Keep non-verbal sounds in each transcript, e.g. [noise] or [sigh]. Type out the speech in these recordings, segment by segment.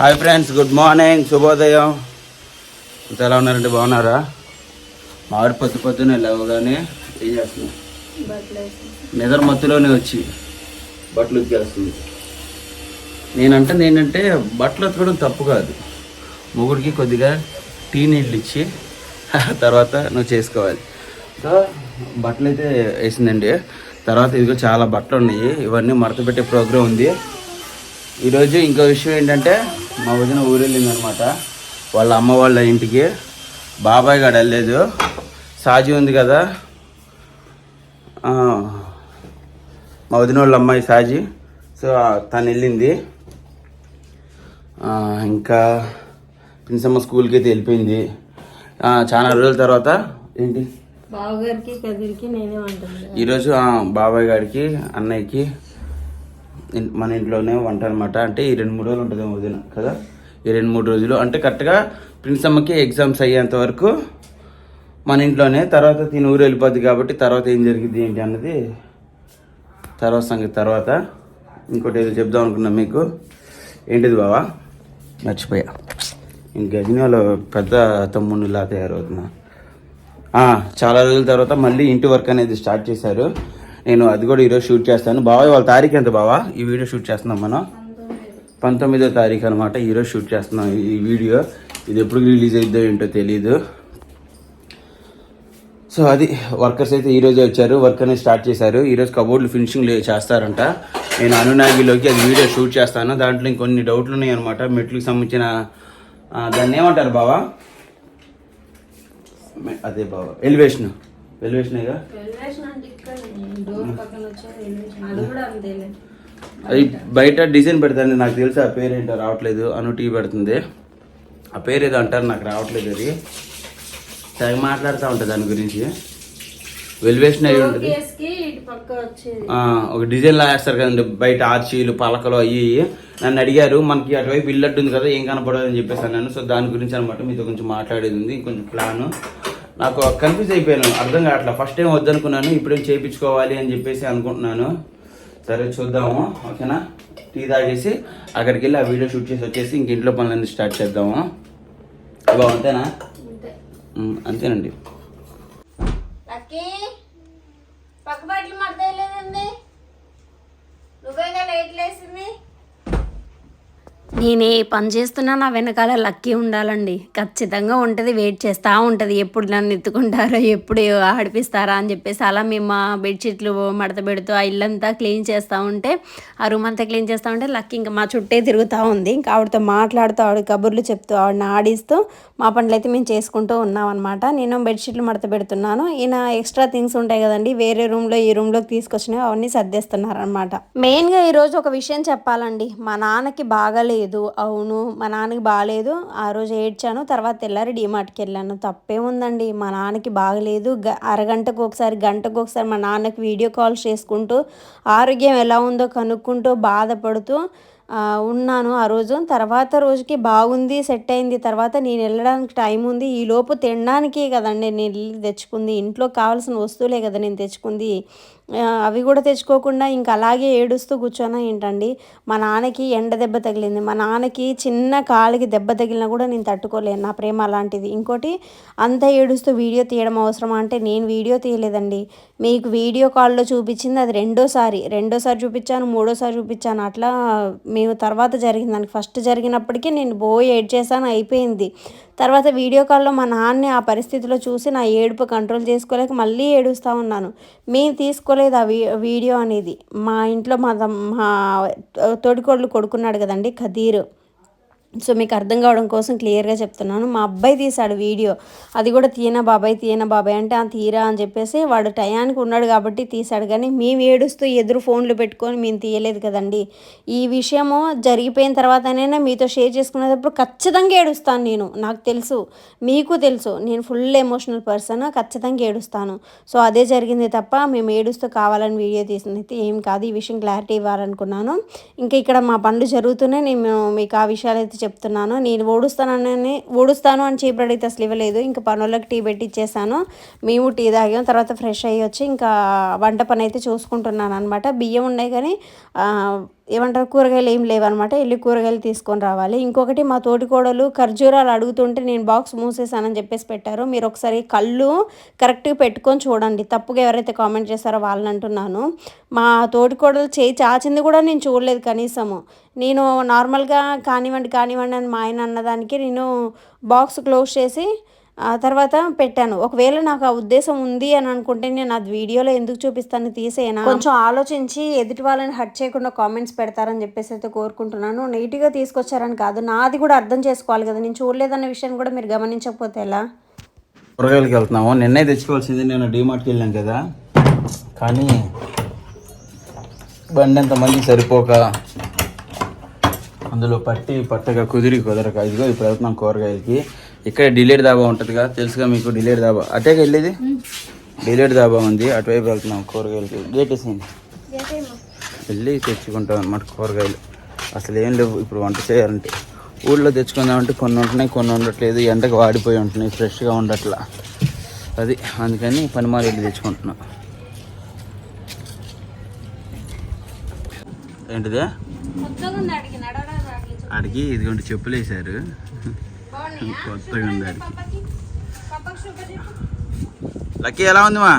Hi friends good morning శుభోదయం. ఇంత ఎలా ఉన్నారంటే బాగున్నారా? మామిడి పొద్దు పొద్దునే లేవగానే ఏం చేస్తున్నాం నిద్ర మత్తులోనే వచ్చి బట్టలు ఉతికేస్తుంది. నేనంటే నేనంటే బట్టలు ఉతకడం తప్పు కాదు. మొగుడికి కొద్దిగా టీ నీళ్ళు ఇచ్చి తర్వాత నువ్వు చేసుకోవాలి. సో బట్టలు అయితే వేసిందండి. తర్వాత ఇదిగో చాలా బట్టలు ఉన్నాయి ఇవన్నీ మడత పెట్టే ప్రోగ్రాం ఉంది. ఈరోజు ఇంకో విషయం ఏంటంటే మా వదిన ఊరు వెళ్ళిందనమాట వాళ్ళ అమ్మ వాళ్ళ ఇంటికి. బాబాయ్ గారు వెళ్ళలేదు. సాజీ ఉంది కదా. మా వదిన వాళ్ళ అమ్మాయి సాజీ. సో తను వెళ్ళింది. ఇంకా ప్రిన్సమ్మ స్కూల్కి అయితే వెళ్ళిపోయింది. చాలా రోజుల తర్వాత ఏంటి? బావగారికి కదిరికి నేనే ఈరోజు బాబాయ్ గారికి అన్నయ్యకి మన ఇంట్లోనే వంట అనమాట అంటే ఈ రెండు మూడు రోజులు ఉంటుంది వదిన కదా? ఈ రెండు మూడు రోజులు. అంటే కరెక్ట్గా ప్రిన్స్ అమ్మకి ఎగ్జామ్స్ అయ్యేంత వరకు మన ఇంట్లోనే తర్వాత తిని ఊరు వెళ్ళిపోద్ది కాబట్టి తర్వాత ఏం జరిగింది ఏంటి అన్నది తర్వాత సంగతి తర్వాత ఇంకోటి ఏదో చెప్దాం అనుకున్నా మీకు. ఏంటిది బావా? మర్చిపోయా. ఇంక వాళ్ళ పెద్ద తమ్ముళ్ళలా తయారవుతున్నా. చాలా రోజుల తర్వాత మళ్ళీ ఇంటి వర్క్ అనేది స్టార్ట్ చేశారు. నేను అది కూడా ఈరోజు షూట్ చేస్తాను. బావా వాళ్ళ తారీఖు ఎంత బావా? ఈ వీడియో షూట్ చేస్తున్నాం మనం. పంతొమ్మిదో తారీఖు అనమాట ఈరోజు షూట్ చేస్తున్నాం ఈ వీడియో. ఇది ఎప్పుడు రిలీజ్ అయిద్దో ఏంటో తెలియదు సో అది వర్కర్స్ అయితే ఈరోజే వచ్చారు. వర్క్ అనేది స్టార్ట్ చేశారు. ఈరోజు కబోర్డ్లు ఫినిషింగ్ చేస్తారంట. నేను అనునాగిలోకి అది వీడియో షూట్ చేస్తాను. దాంట్లో ఇంకొన్ని డౌట్లు ఉన్నాయి అనమాట మెట్లకు సంబంధించిన దాన్ని ఏమంటారు బావా? అదే బావా. ఎలివేషన్ ఎలివేషన్ అది బయట డిజైన్ పెడతాను నాకు తెలిసి ఆ పేరు ఏంటో రావట్లేదు. అను టీ పెడుతుంది. ఆ పేరు ఏదో అంటారు నాకు రావట్లేదు అది. తెగ మాట్లాడుతూ ఉంటుంది దాని గురించి. వెలివేషన్ అయి ఉంటుంది. ఒక డిజైన్ లా వేస్తారు కదండి. బయట ఆర్చీలు పలకలు అయ్యి ఇయ్యి. నన్ను అడిగారు మనకి అటువైపు ఇల్లు అడ్డు ఉంది కదా ఏం కనపడదు అని చెప్పేసి అన్నాను. సో దాని గురించి అనమాట మీతో కొంచెం మాట్లాడేది ఉంది. కొంచెం ప్లాన్ నాకు కన్ఫ్యూజ్ అయిపోయాను. అర్థం కావట్లేదు ఫస్ట్ టైం వద్దనుకున్నాను ఇప్పుడేం చేయించుకోవాలి అని చెప్పేసి అనుకుంటున్నాను. సరే చూద్దాము. ఓకేనా? టీ తాగేసి అక్కడికి వెళ్ళి ఆ వీడియో షూట్ చేసి వచ్చేసి ఇంక ఇంట్లో పనులన్నీ స్టార్ట్ చేద్దాము. బాగుంటేనా అంతేనండి. లక్కీ పక్క బట్టలు మడతలేదండి. నువ్వేగా లేట్ లేసింది నేను ఏ పని చేస్తున్నా నా వెనకాల లక్కీ ఉండాలండి. ఖచ్చితంగా ఉంటుంది వెయిట్ చేస్తూ ఉంటుంది. ఎప్పుడు నన్ను ఎత్తుకుంటారో ఎప్పుడు ఆడిపిస్తారా అని చెప్పేసి అలా మేము మా బెడ్షీట్లు మడత పెడుతూ ఆ ఇల్లంతా క్లీన్ చేస్తూ ఉంటే ఆ రూమ్ అంతా క్లీన్ చేస్తూ ఉంటే లక్కీ ఇంకా మా చుట్టే తిరుగుతూ ఉంది. ఇంకా ఆవిడతో మాట్లాడుతూ ఆవిడ కబుర్లు చెప్తూ ఆవిడని ఆడిస్తూ మా పనులు అయితే మేము చేసుకుంటూ ఉన్నామన్నమాట. నేను బెడ్షీట్లు మడత పెడుతున్నాను. ఈయన ఎక్స్ట్రా థింగ్స్ ఉంటాయి కదండి వేరే రూమ్లో ఈ రూమ్లోకి తీసుకొచ్చినవి అవన్నీ సర్దేస్తున్నారు అనమాట మెయిన్గా ఈరోజు ఒక విషయం చెప్పాలండి. మా నాన్నకి బాగాలేదు. అవును మా నాన్నకి బాగాలేదు ఆ రోజు ఏడ్చాను తర్వాత తెల్లారి డీమార్ట్కి వెళ్ళాను. తప్పే ఉందండి. మా నాన్నకి బాగలేదు. గ- అరగంటకు ఒకసారి గంటకు ఒకసారి మా నాన్నకి వీడియో కాల్స్ చేసుకుంటూ ఆరోగ్యం ఎలా ఉందో కనుక్కుంటూ బాధపడుతూ ఉన్నాను ఆ రోజు. తర్వాత రోజుకి బాగుంది సెట్ అయింది. తర్వాత నేను వెళ్ళడానికి టైం ఉంది. ఈ లోపు తినడానికి కదండి నేను తెచ్చుకుంది. ఇంట్లో కావాల్సిన వస్తువులే కదా నేను తెచ్చుకుంది. అవి కూడా తెచ్చుకోకుండా ఇంకా అలాగే ఏడుస్తూ కూర్చోనా ఏంటండి? మా నాన్నకి ఎండ దెబ్బ తగిలింది. మా నాన్నకి చిన్న కాలికి దెబ్బ తగిలినా కూడా నేను తట్టుకోలేను. నా ప్రేమ అలాంటిది. ఇంకోటి అంత ఏడుస్తూ వీడియో తీయడం అవసరమా? అంటే నేను వీడియో తీయలేదండి. మీకు వీడియో కాల్లో చూపించింది అది రెండోసారి. రెండోసారి చూపించాను మూడోసారి చూపించాను. అట్లా మేము తర్వాత జరిగింది. దానికి ఫస్ట్ జరిగినప్పటికీ నేను బోయ్ ఏడ్ చేశాను అయిపోయింది. తర్వాత వీడియో కాల్లో మా నాన్నని ఆ పరిస్థితిలో చూసి నా ఏడుపు కంట్రోల్ చేసుకోలేక మళ్ళీ ఏడుస్తూ ఉన్నాను. మేము తీసుకోలేదు ఆ వీ వీడియో అనేది. మా ఇంట్లో మా తమ్- మా తోడికోళ్ళు కొడుకున్నాడు కదండి ఖదీర్. సో మీకు అర్థం కావడం కోసం క్లియర్గా చెప్తున్నాను. మా అబ్బాయి తీశాడు వీడియో. అది కూడా తీయనా బాబాయ్ తీయనా బాబాయ్ అంటే ఆ తీరా అని చెప్పేసి వాడు టయానికి ఉన్నాడు కాబట్టి తీశాడు కానీ మేము ఏడుస్తూ ఎదురు ఫోన్లు పెట్టుకొని మేము తీయలేదు కదండి. ఈ విషయము జరిగిపోయిన తర్వాతనైనా మీతో షేర్ చేసుకునేటప్పుడు ఖచ్చితంగా ఏడుస్తాను నేను. నాకు తెలుసు మీకు తెలుసు. నేను ఫుల్ ఎమోషనల్ పర్సన్ ఖచ్చితంగా ఏడుస్తాను. సో అదే జరిగింది తప్ప మేము ఏడుస్తూ కావాలని వీడియో తీసింది అయితే ఏం కాదు. ఈ విషయం క్లారిటీ ఇవ్వాలనుకున్నాను. ఇంకా ఇక్కడ మా పనులు జరుగుతూనే నేను మీకు ఆ విషయాలు అయితే చెప్తున్నాను. నేను ఓడుస్తానని ఓడుస్తాను అని చీపురు అడిగితే అసలు ఇవ్వలేదు. ఇంకా పనులకు టీ పెట్టి ఇచ్చేసాను మేము టీ తాగాం తర్వాత ఫ్రెష్ అయ్యి వచ్చి ఇంకా వంట పని అయితే చూసుకుంటున్నాను అనమాట బియ్యం ఉన్నాయి కానీ ఏమంటారు? కూరగాయలు ఏం లేవన్నమాట. వెళ్ళి కూరగాయలు తీసుకొని రావాలి. ఇంకొకటి మా తోటికోడలు ఖర్జూరాలు అడుగుతుంటే నేను బాక్స్ మూసేసానని చెప్పేసి పెట్టారు. మీరు ఒకసారి కళ్ళు కరెక్ట్గా పెట్టుకొని చూడండి. తప్పుగా ఎవరైతే కామెంట్ చేస్తారో వాళ్ళని అంటున్నాను. మా తోటికోడలు చేయి చాచింది కూడా నేను చూడలేదు కనీసము. నేను నార్మల్గా కానివ్వండి కానివ్వండి అని మా ఆయన అన్నదానికి నేను బాక్స్ క్లోజ్ చేసి ఆ తర్వాత పెట్టాను. ఒకవేళ నాకు ఆ ఉద్దేశం ఉంది అని అనుకుంటే నేను అది వీడియోలో ఎందుకు చూపిస్తాను తీసేనా కొంచెం ఆలోచించి ఎదుటి వాళ్ళని హర్ట్ చేయకుండా కామెంట్స్ పెడతారని చెప్పేసి అయితే కోరుకుంటున్నాను. నీట్గా తీసుకొచ్చారని కాదు. నాది కూడా అర్థం చేసుకోవాలి కదా. నేను చూడలేదన్న విషయాన్ని కూడా మీరు గమనించకపోతే ఎలా? కూరగాయలకి వెళ్తున్నాము. నిన్నే తెచ్చుకోవాల్సింది నేను డీమార్ట్కి వెళ్ళాం కదా. కానీ బండి ఎంతమంది సరిపోక అందులో పట్టి పట్టగా కుదిరి కుదరక ఇదిగో ఇప్పుడు వెళ్తున్నాం కూరగాయలకి. ఇక్కడ డిలేడ్ దాబా ఉంటుందిగా తెలుసుగా మీకు డిలేడ్ దాబా. అటే వెళ్ళేది? డిలేడ్ దాబా ఉంది అటువైపు వెళ్తున్నాం కూరగాయలకి. గేట్ వేసింది వెళ్ళి తెచ్చుకుంటాం అన్నమాట కూరగాయలు. అసలు ఏం లేవు ఇప్పుడు వంట చేయాలంటే. ఊళ్ళో తెచ్చుకుందామంటే కొన్ని ఉంటున్నాయి కొన్ని ఉండట్లేదు. ఎండకు వాడిపోయి ఉంటున్నాయి ఫ్రెష్గా ఉండట్లా. అది అందుకని పనిమాలి వెళ్ళి తెచ్చుకుంటున్నాం. ఏంటిదే? అడిగి ఇదిగోండి చెప్పులు వేసారు కొత్తగా లక్కీ ఎలా ఉంది మా?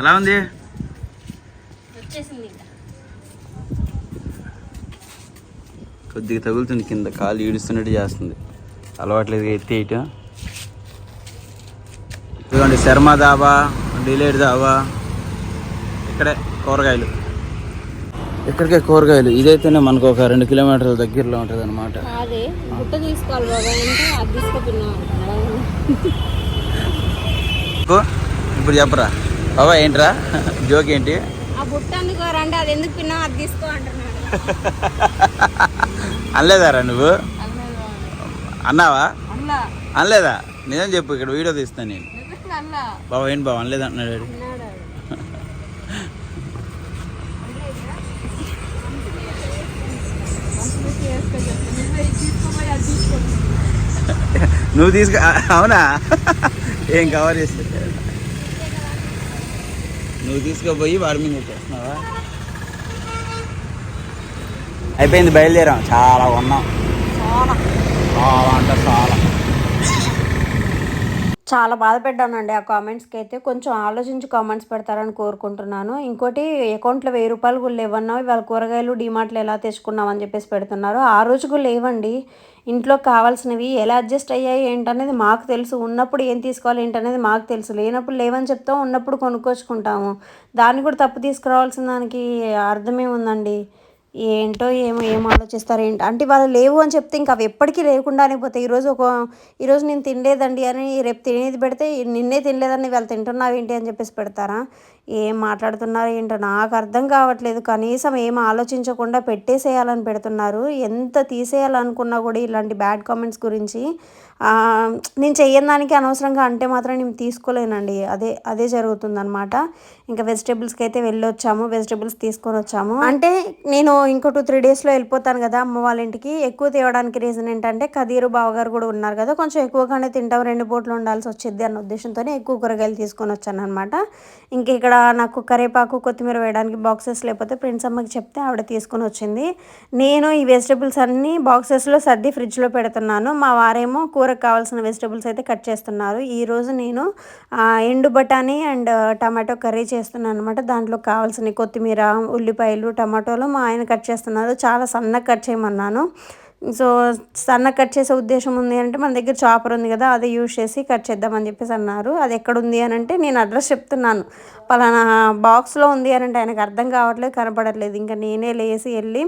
ఎలా ఉంది? కొద్దిగా తగులుతుంది కింద కాలు ఈడుస్తున్నట్టు చేస్తుంది. అలవాట్లేదు ఎత్తేయటం ఇదిగోండి శర్మ దాబా డిలేడ్ దాబా ఇక్కడే కూరగాయలు. ఇక్కడికే కూరగాయలు. ఇదైతేనే మనకు ఒక రెండు కిలోమీటర్ల దగ్గరలో ఉంటుంది అనమాట ఇప్పుడు చెప్పరా? బాబా ఏంట్రా? జోక్ ఏంటి? [laughs] అనలేదారా నువ్వు? అన్నావా? అనలేదా? నిజం చెప్పు ఇక్కడ వీడియో తీస్తాను నేను. బాబా ఏంటి బాబా అనలేదు అంటున్నాడు నువ్వు తీసుకు అవునా? ఏం కవర్ చేస్తే నువ్వు తీసుకుపోయి వాడి మీద వచ్చేస్తున్నావా అయిపోయింది బయలుదేరాం. చాలా ఉన్నాం. చాలా. అంటే చాలా. చాలా బాధపడ్డానండి ఆ కామెంట్స్కి అయితే. కొంచెం ఆలోచించి కామెంట్స్ పెడతారని కోరుకుంటున్నాను. ఇంకోటి అకౌంట్లో వెయ్యి రూపాయలు కూడా లేవన్నా ఇవాళ కూరగాయలు డిమార్ట్లో ఎలా తెచ్చుకున్నాం అని చెప్పేసి పెడుతున్నారు. ఆ రోజు కూడా లేవండి. ఇంట్లో కావాల్సినవి ఎలా అడ్జస్ట్ అయ్యాయి ఏంటనేది మాకు తెలుసు. ఉన్నప్పుడు ఏం తీసుకోవాలి ఏంటనేది మాకు తెలుసు. లేనప్పుడు లేవని చెప్తాం ఉన్నప్పుడు కొనుక్కొచ్చుకుంటాము. దాన్ని కూడా తప్పు తీసుకురావాల్సిన దానికి అర్థమే ఉందండి. ఏంటో ఏమో ఏం ఆలోచిస్తారు ఏంటి? అంటే వాళ్ళు లేవు అని చెప్తే ఇంకా అవి ఎప్పటికీ లేకుండానే పోతాయి. ఈరోజు ఒక ఈరోజు నేను తినలేదండి అని రేపు తినేది పెడితే నిన్నే తినలేదని వాళ్ళు తింటున్నావు ఏంటి అని చెప్పేసి పెడతారా? ఏం మాట్లాడుతున్నారు ఏంటో నాకు అర్థం కావట్లేదు. కనీసం ఏం ఆలోచించకుండా పెట్టేసేయాలని పెడుతున్నారు. ఎంత తీసేయాలనుకున్నా కూడా ఇలాంటి బ్యాడ్ కామెంట్స్ గురించి నేను చెయ్యని దానికి అనవసరంగా అంటే మాత్రం నేను తీసుకోలేనండి. అదే అదే జరుగుతుందనమాట ఇంకా వెజిటేబుల్స్కి అయితే వెళ్ళొచ్చాము. వెజిటేబుల్స్ తీసుకొని వచ్చాము. అంటే నేను ఇంకో టూ త్రీ డేస్లో వెళ్ళిపోతాను కదా అమ్మ వాళ్ళ ఇంటికి. ఎక్కువ తేవడానికి రీజన్ ఏంటంటే కదీరు బావగారు కూడా ఉన్నారు కదా. కొంచెం ఎక్కువగానే తింటాం. రెండు పూట్లు ఉండాల్సి వచ్చేది అన్న ఉద్దేశంతోనే ఎక్కువ కూరగాయలు తీసుకొని వచ్చాను అనమాట ఇంక ఇక్కడ నాకు కరేపాకు కొత్తిమీర వేయడానికి బాక్సెస్ లేకపోతే ఫ్రెండ్స్ అమ్మకి చెప్తే ఆవిడ తీసుకొని వచ్చింది. నేను ఈ వెజిటేబుల్స్ అన్నీ బాక్సెస్లో సర్ది ఫ్రిడ్జ్లో పెడుతున్నాను. మా వారేమో కూరకు కావాల్సిన వెజిటేబుల్స్ అయితే కట్ చేస్తున్నారు. ఈరోజు నేను ఎండు బఠానీ అండ్ టమాటో కర్రీ చేస్తున్నాను అనమాట దాంట్లో కావాల్సిన కొత్తిమీర ఉల్లిపాయలు టమాటోలు మా ఆయన కట్ చేస్తున్నారు. చాలా సన్నగా కట్ చేయమన్నాను. సో సన్న కట్ చేసే ఉద్దేశం ఉంది అంటే మన దగ్గర చాపర్ ఉంది కదా అది యూజ్ చేసి కట్ చేద్దామని చెప్పేసి అన్నారు. అది ఎక్కడ ఉంది అని అంటే నేను అడ్రస్ చెప్తున్నాను. పలానా బాక్స్లో ఉంది అని అంటే ఆయనకు అర్థం కావట్లేదు కనపడట్లేదు. ఇంకా నేనే లేసి వెళ్ళి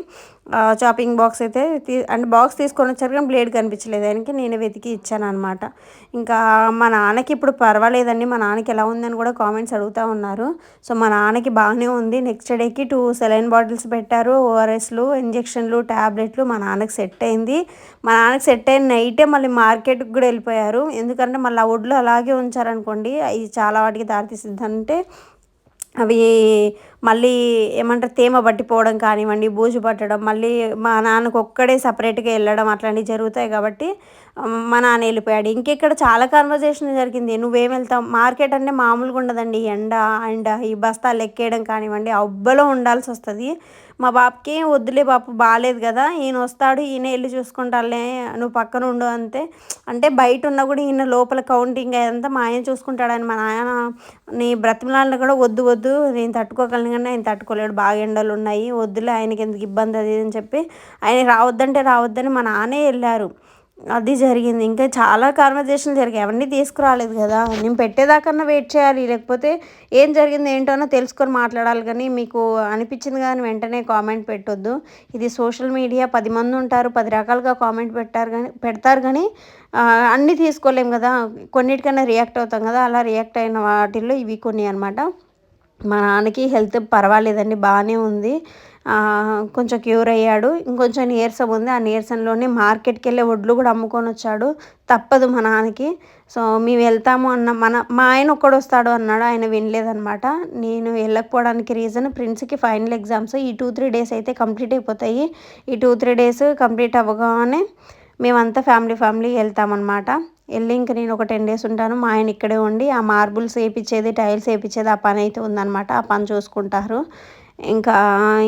చాపింగ్ బాక్స్ అయితే తీ అంటే బాక్స్ తీసుకొని వచ్చారు కానీ బ్లేడ్ కనిపించలేదు. ఆయనకి నేనే వెతికి ఇచ్చాను అనమాట ఇంకా మా నాన్నకి ఇప్పుడు పర్వాలేదండి. మా నాన్నకి ఎలా ఉందని కూడా కామెంట్స్ అడుగుతూ ఉన్నారు. సో మా నాన్నకి బాగానే ఉంది. నెక్స్ట్ డేకి టూ సెలైన్ బాటిల్స్ పెట్టారు. ఓఆర్ఎస్లు ఇంజెక్షన్లు ట్యాబ్లెట్లు మా నాన్నకి సెట్ అయింది. మా నాన్నకి సెట్ అయిన నైటే మళ్ళీ మార్కెట్కి కూడా వెళ్ళిపోయారు. ఎందుకంటే మళ్ళీ ఆ ఒడ్లు అలాగే ఉంచారనుకోండి అవి చాలా వాటికి దారితీసిద్దంటే అంటే అవి మళ్ళీ ఏమంటారు తేమ పట్టిపోవడం కానివ్వండి బూజు పట్టడం మళ్ళీ మా నాన్నకు ఒక్కడే సపరేట్గా వెళ్ళడం అట్లాంటివి జరుగుతాయి కాబట్టి మా నాన్న వెళ్ళిపోయాడు. ఇంకెక్కడ చాలా కన్వర్జేషన్ జరిగింది. నువ్వేం వెళ్తావు? మార్కెట్ అంటే మామూలుగా ఉండదండి. ఎండ అండ్ ఈ బస్తాలు ఎక్కేయడం కానివ్వండి అబ్బలో ఉండాల్సి వస్తుంది. మా బాబుకి వద్దులే బాపు బాగాలేదు కదా ఈయన వస్తాడు ఈయన వెళ్ళి చూసుకుంటాలే నువ్వు పక్కన ఉండు అంతే. అంటే బయట ఉన్నా కూడా ఈయన లోపల కౌంటింగ్ అదంతా మా ఆయన చూసుకుంటాడని మా నాయన నీ బ్రతిమలాలను కూడా వద్దు వద్దు నేను తట్టుకోగలను కానీ ఆయన తట్టుకోలేడు బాగా ఎండలు ఉన్నాయి వద్దులే ఆయనకి ఎందుకు ఇబ్బంది అది అని చెప్పి ఆయన రావద్దంటే రావద్దని మా నాన్నే వెళ్ళారు. అది జరిగింది. ఇంకా చాలా కాన్వర్జేషన్లు జరిగాయి. అవన్నీ తీసుకురాలేదు కదా. నేను పెట్టేదాకన్నా వెయిట్ చేయాలి. లేకపోతే ఏం జరిగింది ఏంటోనో తెలుసుకొని మాట్లాడాలి కానీ మీకు అనిపించింది కానీ వెంటనే కామెంట్ పెట్టొద్దు. ఇది సోషల్ మీడియా. పది మంది ఉంటారు. పది రకాలుగా కామెంట్ పెట్టారు కానీ పెడతారు కానీ అన్నీ తీసుకోలేం కదా. కొన్నిటికన్నా రియాక్ట్ అవుతాం కదా. అలా రియాక్ట్ అయిన వాటిల్లో ఇవి కొన్ని అనమాట మా నాన్నకి హెల్త్ పర్వాలేదండి. బాగానే ఉంది. కొంచెం క్యూర్ అయ్యాడు. ఇంకొంచెం నీరసం ఉంది. ఆ నీరసంలోనే మార్కెట్కి వెళ్ళే వడ్లు కూడా అమ్ముకొని వచ్చాడు. తప్పదు మా నాన్నకి. సో మేము వెళ్తాము అన్న మన మా ఆయన ఒక్కడు వస్తాడు అన్నాడు. ఆయన వినలేదనమాట నేను వెళ్ళకపోవడానికి రీజన్ ప్రిన్స్కి ఫైనల్ ఎగ్జామ్స్ ఈ టూ త్రీ డేస్ అయితే కంప్లీట్ అయిపోతాయి. ఈ టూ త్రీ డేస్ కంప్లీట్ అవ్వగానే మేమంతా ఫ్యామిలీ ఫ్యామిలీ వెళ్తామన్నమాట. వెళ్ళి ఇంక నేను ఒక టెన్ డేస్ ఉంటాను. మా ఆయన ఇక్కడే ఉండి ఆ మార్బుల్స్ వేయించేది టైల్స్ వేయించేది ఆ పని అయితే ఉందన్నమాట. ఆ పని చూసుకుంటారు. ఇంకా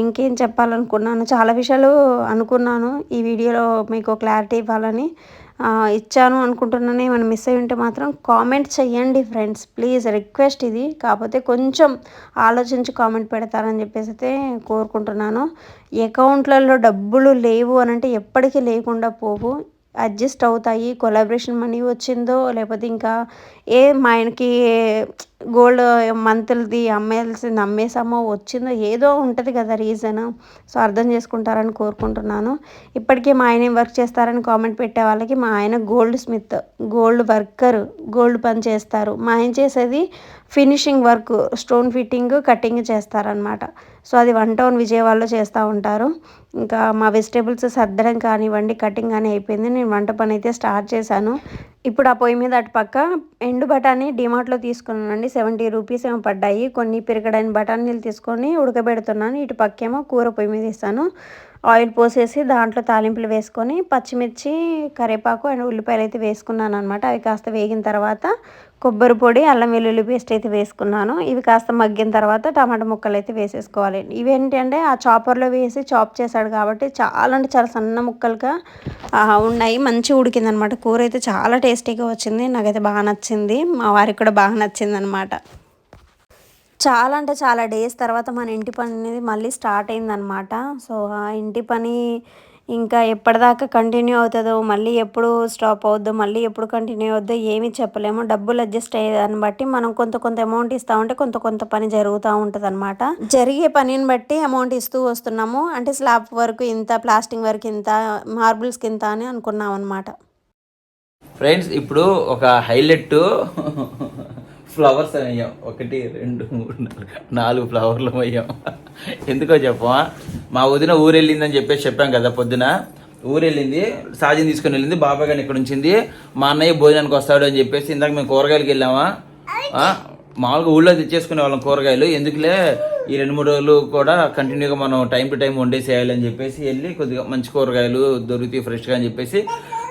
ఇంకేం చెప్పాలనుకున్నాను చాలా విషయాలు అనుకున్నాను. ఈ వీడియోలో మీకు క్లారిటీ ఇవ్వాలని ఇచ్చాను అనుకుంటున్నాను. ఏమైనా మిస్ అయ్యి ఉంటే మాత్రం కామెంట్ చేయండి ఫ్రెండ్స్ ప్లీజ్ రిక్వెస్ట్ ఇది. కాకపోతే కొంచెం ఆలోచించి కామెంట్ పెడతారని చెప్పేసి అయితే కోరుకుంటున్నాను. అకౌంట్లలో డబ్బులు లేవు అని అంటే ఎప్పటికీ లేకుండా పోవు. అడ్జస్ట్ అవుతాయి. కొలాబరేషన్ మనీ వచ్చిందో లేకపోతే ఇంకా ఏ మా ఆయనకి గోల్డ్ మంత్లది అమ్మేయాల్సింది అమ్మేసామో వచ్చిందో ఏదో ఉంటుంది కదా రీజన్. సో అర్థం చేసుకుంటారని కోరుకుంటున్నాను. ఇప్పటికీ మా ఆయన ఏం వర్క్ చేస్తారని కామెంట్ పెట్టే వాళ్ళకి మా ఆయన gold smith gold worker gold పని చేస్తారు. మా ఆయన చేసేది finishing work stone fitting cutting చేస్తారనమాట సో అది వన్ టౌన్ విజయవాడలో చేస్తూ ఉంటారు. ఇంకా మా వెజిటేబుల్స్ సర్దడం కానివ్వండి కటింగ్ కానీ అయిపోయింది. నేను వంట పని అయితే స్టార్ట్ చేశాను. ఇప్పుడు ఆ పొయ్యి మీద అటు పక్క ఎండు బఠానీ డిమార్ట్లో తీసుకున్నానండి. సెవెంటీ రూపీస్ ఏమో పడ్డాయి. కొన్ని పిరకడైన బఠానీలు తీసుకొని ఉడకబెడుతున్నాను. ఇటు పక్కేమో కూర పొయ్యి మీద ఇస్తాను ఆయిల్ పోసేసి దాంట్లో తాలింపులు వేసుకొని పచ్చిమిర్చి కరివేపాకు అండ్ ఉల్లిపాయలు అయితే వేసుకున్నాను అనమాట అవి కాస్త వేగిన తర్వాత కొబ్బరి పొడి అల్లం వెల్లుల్లి పేస్ట్ అయితే వేసుకున్నాను. ఇవి కాస్త మగ్గిన తర్వాత టమాటా ముక్కలు అయితే వేసేసుకోవాలి. ఇవేంటంటే ఆ చాపర్లో వేసి చాప్ చేశాడు కాబట్టి చాలా అంటే చాలా సన్న ముక్కలుగా ఉన్నాయి. మంచి ఉడికింది అనమాట కూర అయితే చాలా టేస్టీగా వచ్చింది. నాకైతే బాగా నచ్చింది. మా వారికి కూడా బాగా నచ్చింది అనమాట చాలా అంటే చాలా డేస్ తర్వాత మన ఇంటి పని అనేది మళ్ళీ స్టార్ట్ అయిందనమాట సో ఆ ఇంటి పని ఇంకా ఎప్పటిదాకా కంటిన్యూ అవుతుందో మళ్ళీ ఎప్పుడు స్టాప్ అవుద్దో మళ్ళీ ఎప్పుడు కంటిన్యూ అవుద్దో ఏమీ చెప్పలేము. డబ్బులు అడ్జస్ట్ అయ్యేదాన్ని బట్టి మనం కొంత కొంత అమౌంట్ ఇస్తూ ఉంటే కొంత కొంత పని జరుగుతూ ఉంటుంది అనమాట జరిగే పనిని బట్టి అమౌంట్ ఇస్తూ వస్తున్నాము. అంటే స్లాబ్ వరకు ఇంత ప్లాస్టింగ్ వరకు ఇంత మార్బుల్స్కి ఇంత అని అనుకున్నాం అనమాట ఫ్రెండ్స్ ఇప్పుడు ఒక హైలైట్ ఫ్లవర్స్ అయ్యాం. ఒకటి రెండు మూడు నాలుగు నాలుగు ఫ్లవర్లు అయ్యాం. ఎందుకో చెప్పమా మా వదిన ఊరెళ్ళిందని చెప్పేసి చెప్పాం కదా పొద్దున. ఊరెళ్ళింది వెళ్ళింది సాజిని తీసుకుని వెళ్ళింది బాబాయ్ గారిని ఇక్కడ ఉంచింది. మా అన్నయ్య భోజనానికి వస్తాడు అని చెప్పేసి ఇందాక మేము కూరగాయలకి వెళ్ళామా? మామూలుగా ఊళ్ళో తెచ్చేసుకునే వాళ్ళం కూరగాయలు. ఎందుకులే? ఈ రెండు మూడు రోజులు కూడా కంటిన్యూగా మనం టైం టు టైం వండేసేయాలి అని చెప్పేసి వెళ్ళి కొద్దిగా మంచి కూరగాయలు దొరుకుతాయి ఫ్రెష్గా అని చెప్పేసి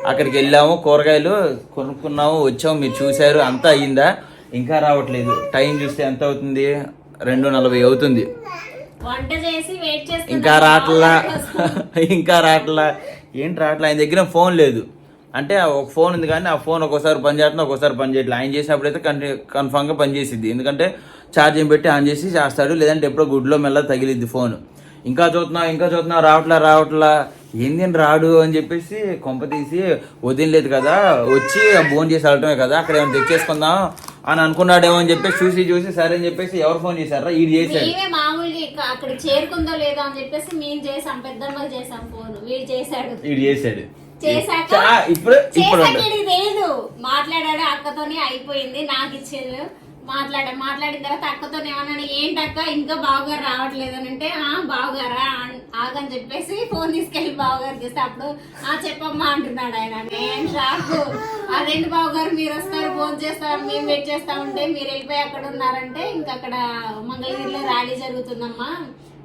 అక్కడికి వెళ్ళాము. కూరగాయలు కొనుక్కున్నాము వచ్చాము. మీరు చూశారు అంతా అయ్యిందా? ఇంకా రావట్లేదు. టైం చూస్తే ఎంత అవుతుంది? రెండు నలభై అవుతుంది. వంట చేసి వెయిట్ చేసి ఇంకా రావట్లా? ఇంకా రావట్లా? ఏంటి రావట్లా? ఆయన దగ్గర ఫోన్ లేదు. అంటే ఒక ఫోన్ ఉంది కానీ ఆ ఫోన్ ఒక్కోసారి పని చేస్తుంది ఒక్కోసారి పని చేయట్లేదు ఆయన చేసినప్పుడు అయితే కంటి కన్ఫామ్గా పని చేసిద్ది. ఎందుకంటే ఛార్జింగ్ పెట్టి ఆన్ చేసి చేస్తాడు. లేదంటే ఎప్పుడో గుడ్లో మెల్ల తగిలిద్ది ఫోన్. ఇంకా చూస్తున్నావు ఇంకా చూస్తున్నావు రావట్లా రావట్లా. ఏంది రాడు అని చెప్పేసి కొంప తీసి వదిలేదు కదా వచ్చి ఫోన్ చేసి వెళ్ళటమే కదా అక్కడ ఏమైనా తెచ్చేసుకుందాం అని అనుకున్నాడేమో అని చెప్పేసి చూసి చూసి సరే అని చెప్పేసి ఎవరు ఫోన్ చేశారా? ఈడు చేశాడు. మేమే మామూలుగా అక్కడ చేరుకుందో లేదో అని చెప్పేసి మేము చేసాం పెద్దమ్మకి చేసాం ఫోన్. వీడు చేశాడు. ఈడు చేశాడు. చేశాక ఇప్పుడు ఇప్పుడు మాట్లాడాడు అక్కతోనే అయిపోయింది నాకు ఇచ్చేది మాట్లాడా మాట్లాడిన తర్వాత అక్కతో ఏమన్నాడు ఏంటక్క ఇంకా బావగారు రావట్లేదు అని అంటే ఆ బావగారా ఆగని చెప్పేసి ఫోన్ తీసుకెళ్ళి బావగారికి ఇస్తే అప్పుడు ఆ చెప్పమ్మా అంటున్నాడు ఆయన. నేను షాక్? అదేంటి బావగారు మీరు వస్తారు ఫోన్ చేస్తారు మేము వెయిట్ చేస్తా ఉంటే మీరు వెళ్ళిపోయి అక్కడ ఉన్నారంటే ఇంకా అక్కడ మంగళగిరిలో ర్యాలీ జరుగుతుందమ్మా.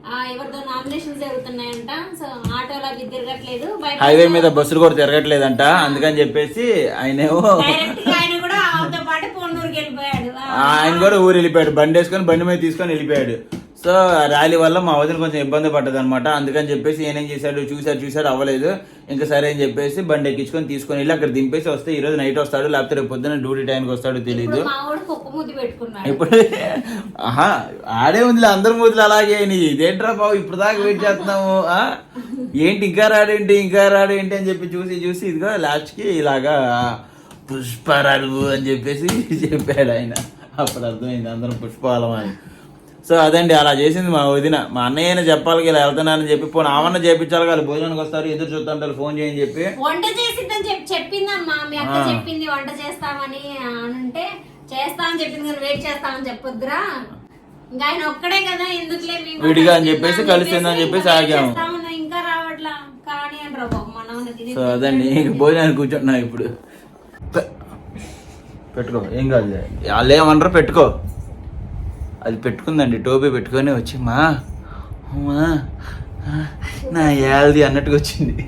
ఆ, ఎవరిదో నామినేషన్స్ జరుగుతున్నాయంట. సో ఆటోలో అవి తిరగట్లేదు. హైవే మీద బస్సులు కూడా తిరగట్లేదంట. అందుకని చెప్పేసి ఆయనేమో గా ఆయన కూడా ఊరు వెళ్ళిపోయాడు. బండి వేసుకొని బండి మీద తీసుకొని వెళ్ళిపోయాడు. సో ఆ ర్యాలీ వల్ల మా వదిన కొంచెం ఇబ్బంది పడ్డది అనమాట అందుకని చెప్పేసి ఏనేం చేశాడు చూశాడు చూశాడు అవ్వలేదు. ఇంకా సరే అని చెప్పేసి బండి ఎక్కించుకొని తీసుకొని వెళ్ళి అక్కడ దింపేసి వస్తే ఈ రోజు నైట్ వస్తాడు లేకపోతే రేపు పొద్దున్న డ్యూటీ టైంకి వస్తాడో తెలియదు ఇప్పుడు ఆహా ఆడే ఉందిలే అందరి మూతులు అలాగే అయినాయి. ఇదేంట్రా బాబు ఇప్పుడు దాకా వెయిట్ చేస్తున్నాము? ఏంటి ఇంకా రాడేంటి ఇంకా రాడేంటి అని చెప్పి చూసి చూసి ఇదిగో లాస్ట్కి ఇలాగా పుష్పరాలు అని చెప్పేసి [laughs] చెప్పాడు ఆయన. అప్పుడు అర్థమైంది అందరం పుష్పాలం అని. సో అదండి అలా చేసింది మా వదిన. మా అన్నయ్యనే చెప్పాలి ఇలా వెళ్తున్నానని చెప్పి పోనీ ఆమన్న చేపించాలి వాళ్ళు భోజనానికి వస్తారు ఎదురు చూస్తుంటారు ఫోన్ చేయని చెప్పి. వంట చేసిద్దని చెప్పి చెప్పిందమ్మా మీ అక్క. చెప్పింది వంట చేస్తామని అంటే చేస్తామని చెప్పింది కానీ వెయిట్ చేస్తామని చెప్పొద్దురా. ఇంకా ఆయన ఒక్కడే కదా ఎందుకులే విడిగా అని చెప్పేసి కలిసిందని చెప్పేసి ఆగాము. ఇంకా రావట్లా. కానీ అని రా బాబు మనం సో అదండి భోజనానికి కూర్చుంటున్నా ఇప్పుడు. పెట్టుకో. ఏం కాదు వాళ్ళు ఏమనరు పెట్టుకో. అది పెట్టుకుందండి. టోపీ పెట్టుకొని వచ్చి మా నా ఏళ్ళది అన్నట్టుగా వచ్చింది.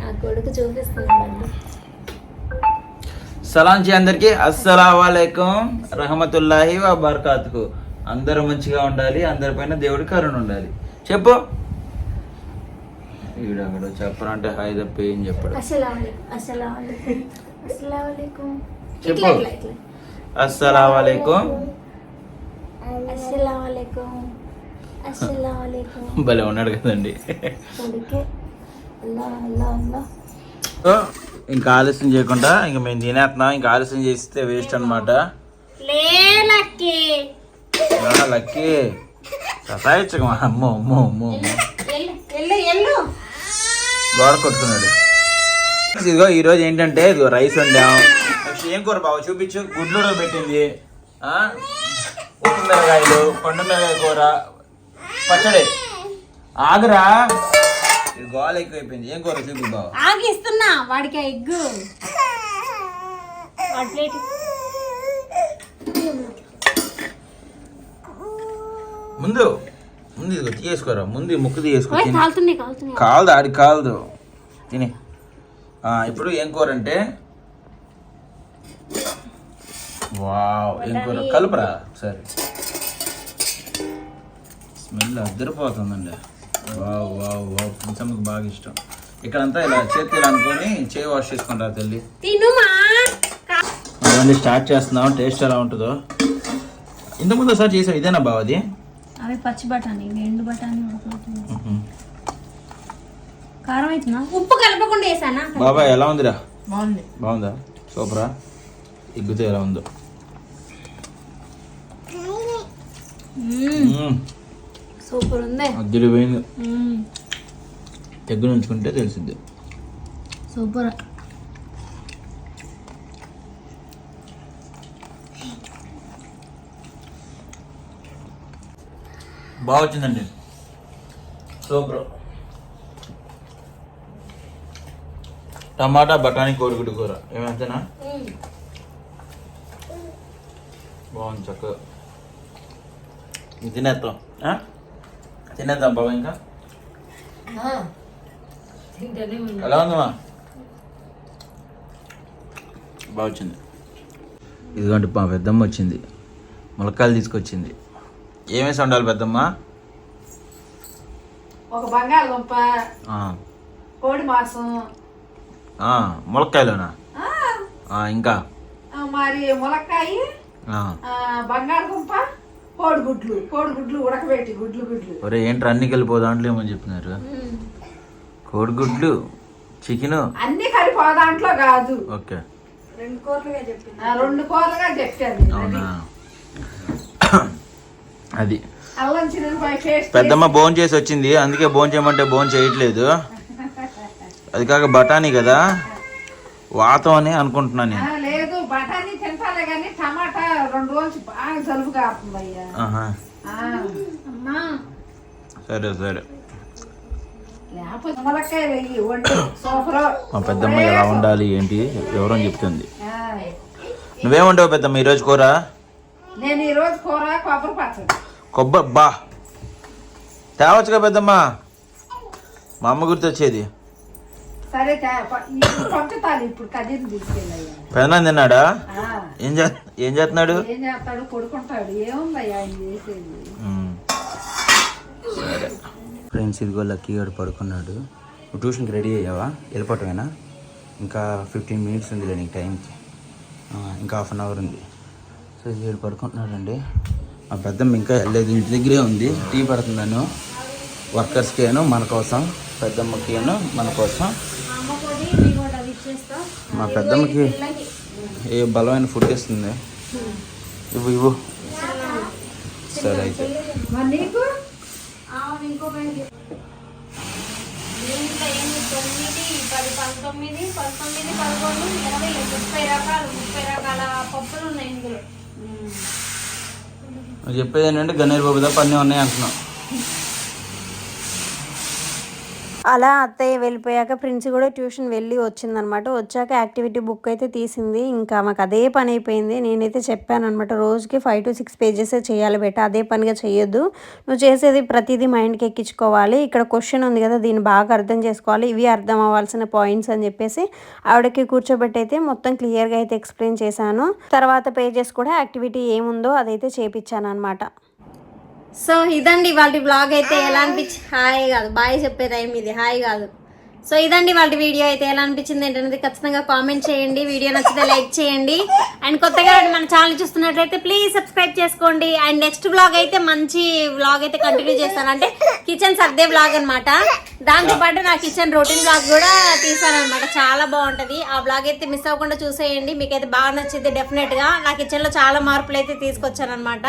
సలాం చే అందరికి. అస్సలామలైకుం రహమతుల్లాహి వా బర్కాతుకు అందరూ మంచిగా ఉండాలి. అందరిపైన దేవుడి కరుణ ఉండాలి. చెప్పు. ఈడక్కడ చెప్పరంటే హాయ్ తప్ప ఏం చెప్పడు. చెప్పు. అస్సలామలైకుం [laughs] భలే ఉన్నాడు కదండి. ఇంకా ఆలస్యం చేయకుండా ఇంకా మేము తినేస్తున్నాం ఇంకా ఆలస్యం చేస్తే వేస్ట్ అనమాట లక్కీ. సతాయించక అమ్మో అమ్మో అమ్మో అమ్మో. ఎల్లు ఎల్లు ఎల్లు. గోడ కొట్టుకున్నాడు. ఇదిగో ఈరోజు ఏంటంటే ఇదిగో రైస్ వండాం. ఏం కూర బావ? చూపించు. గుడ్లు పెట్టింది. ఉప్పు మిరగాయలు పండు మిరగాయ కూర పచ్చడి. ఆగురా. గోల ఎక్కువైపోయింది. ఏం కూర చూపి బావ? ఆగిస్తున్నా వాడికి ఎగ్గు. ముందు ముందు ఇదిగో తీసుకోరా ముందు ముక్కు తీసుకో ఓయ్, తిని. కాలుతున్నాయి కాలుతున్నాయి. కాలదు? ఆడి కాలదు. తిని. ఇప్పుడు ఏం కూర అంటే వావ్ కూర? కలుపురా. సరే. స్మెల్ అద్దరిపోతుందండి వావ్ వావ్ వావ్. పుంచమ్మకి బాగా ఇష్టం. ఇక్కడంతా ఇలా చేతి ఇలా అనుకొని చేయి వాష్ చేసుకుంటారు తల్లి. తినుమా అవన్నీ స్టార్ట్ చేస్తున్నాం. టేస్ట్ ఎలా ఉంటుందో. ఇంతకుముందు ఒకసారి చేసాం ఇదేనా బావ అది? అవి పచ్చి బఠానీ ఎండు బఠానీ. కారం అవుతుందా ఉప్పు కలపకుండా వేసానా? బాబాయ్ ఎలా ఉందిరా? బాగుంది. బాగుందా? సూపరా. ఎగ్గుతో ఎలా ఉందో మ్మ్. సూపర్ ఉంది అదిరిపోయింది మ్మ్. ఎగ్గు ఉంచుకుంటే తెలిసింది సూపర్. బాగా వచ్చిందండి. సూపర్. టమాటా బఠానీ కోడిగుడ్డు కూర. ఏమంతేనా? బాగుంది చక్కగా. తినేద్దాం? తినేద్దాం బాబా ఇంకా. ఎలా ఉందమ్మా బాగా వచ్చింది. ఇదిగోండి మా పెద్దమ్మ వచ్చింది. ములక్కాయలు తీసుకొచ్చింది. ఏమేసి ఉండాలి పెద్దమ్మ? ఒక బంగాళదుంప కోడి మాంసం. ములక్కాయలోనా? ఇంకా? ఆ, మరి ములక్కాయ బంగాళదుంప. కోడిగుడ్లు కోడిగుడ్లు ఉడకబెట్టి గుడ్లు గుడ్లు. ఒరే ఏంట్రా అన్ని కలిపో దాంట్లో ఏమని చెప్తున్నారు? కోడిగుడ్లు చికెన్? అన్ని కలిపి ఓ దాంట్లో కాదు. ఓకే. రెండు కూరలుగా చెప్పింది. ఆ, రెండు కూరలుగా చెప్పాను అవునా? అది. అల్లం పేస్ట్ పెద్దమ్మ బోన్ చేసి వచ్చింది. అందుకే బోన్ చేయమంటే బోన్ చేయట్లేదు. [laughs] అది కాక బఠానీ కదా? వాతం అని అనుకుంటున్నాను నేను ఆ, లేదు బఠానీ తింటాలే కానీ టమాటా రెండు రోజులు బాగా జలుబు అయ్యా. ఆహా. ఆ, అమ్మా. సరే సరే. మా పెద్దమ్మ ఎలా ఉండాలి ఏంటి? వివరం చెప్తుంది. నువ్వేమంటావు పెద్దమ్మ ఈరోజు కూర? నేను ఈ రోజు కూర కొబ్బరి పచ్చడి. కొబ్బరి బా. తేవచ్చుగా పెద్దమ్మ. మా అమ్మ గుర్తొచ్చేది. సరే పంపుతాను ఇప్పుడు కదిరి తీసుకెళ్ళయ్యా. తిన్నాడా? ఏం చే ఏం చేస్తున్నాడు ఏం చేస్తాడు? కొడుకుంటాడు ఏముందయ్యా ఆయన చేసేది? ఉమ్. సరే. ఫ్రెండ్స్ ఇదిగో లక్కీ గారు పడుకున్నాడు. నువ్వు ట్యూషన్కి రెడీ అయ్యావా? వెళ్ళిపోవటమేనా? ఇంకా ఫిఫ్టీన్ మినిట్స్ ఉంది నీకు టైంకి. ఇంకా హాఫ్ అన్ అవర్ ఉంది. సో వీడు పడుకుంటున్నాడండి. మా పెద్దమ్మ ఇంకా వెళ్ళలేదు. ఇంటి దగ్గరే ఉంది. టీ పెడుతున్నాను వర్కర్స్కి ఏను మన కోసం. పెద్దమ్మకి ఏను మన కోసం. మా పెద్దమ్మకి ఏ బలమైన ఫుడ్ ఇస్తుంది ఇవ్వు ఇవ్వు. సరే అయితే. మరి నీకు? ఇంకా ఎన్ని తొమ్మిది పది పంతొమ్మిది పంతొమ్మిది పదకొండు ఇరవై ముప్పై రకాలు ముప్పై రకాల పప్పులు ఉన్నాయి ఇందులో. నువ్వు చెప్పేది ఏంటంటే గన్నేరు బాబు తప్ప అన్నీ ఉన్నాయి అంటున్నావు. అలా అత్తయ్య వెళ్ళిపోయాక ప్రిన్స్ కూడా ట్యూషన్ వెళ్ళి వచ్చిందనమాట. వచ్చాక యాక్టివిటీ బుక్ అయితే తీసింది. ఇంకా మాకు అదే పని అయిపోయింది. నేనైతే చెప్పాను అనమాట రోజుకి ఫైవ్ టు సిక్స్ పేజెస్ చేయాలి బెట అదే పనిగా చేయొద్దు. నువ్వు చేసేది ప్రతిదీ మైండ్కి ఎక్కించుకోవాలి. ఇక్కడ క్వశ్చన్ ఉంది కదా దీన్ని బాగా అర్థం చేసుకోవాలి. ఇవి అర్థం అవ్వాల్సిన పాయింట్స్ అని చెప్పేసి ఆవిడకి కూర్చోబెట్టి అయితే మొత్తం క్లియర్గా అయితే ఎక్స్ప్లెయిన్ చేశాను. తర్వాత పేజెస్ కూడా యాక్టివిటీ ఏముందో అదైతే చేపించాను అనమాట సో ఇదండి వాళ్ళ బ్లాగ్ అయితే ఎలా అనిపించి హాయ్ కాదు బాయ్ చెప్పే టైం ఇది. హాయ్ కాదు. సో ఇదండి వాళ్ళ వీడియో అయితే ఎలా అనిపించింది ఏంటనేది ఖచ్చితంగా కామెంట్ చేయండి. వీడియో నచ్చితే లైక్ చేయండి. అండ్ కొత్తగా మన ఛానల్ చూస్తున్నట్లయితే ప్లీజ్ సబ్స్క్రైబ్ చేసుకోండి. అండ్ నెక్స్ట్ బ్లాగ్ అయితే మంచి బ్లాగ్ అయితే కంటిన్యూ చేస్తాను. అంటే కిచెన్ సర్దే బ్లాగ్ అనమాట దాంతో పాటు నా కిచెన్ రొటీన్ బ్లాగ్ కూడా తీసాను అనమాట చాలా బాగుంటుంది. ఆ బ్లాగ్ అయితే మిస్ అవ్వకుండా చూసేయండి. మీకైతే బాగా నచ్చింది డెఫినెట్గా. నా కిచెన్లో చాలా మార్పులు అయితే తీసుకొచ్చాను అనమాట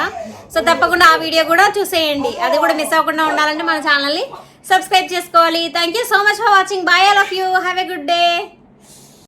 సో తప్పకుండా ఆ వీడియో కూడా చూసేయండి. అది కూడా మిస్ అవ్వకుండా ఉండాలంటే మన ఛానల్ని సబ్స్క్రైబ్ చేసుకోవాలి. Thank you so much for watching bye all of you have a good day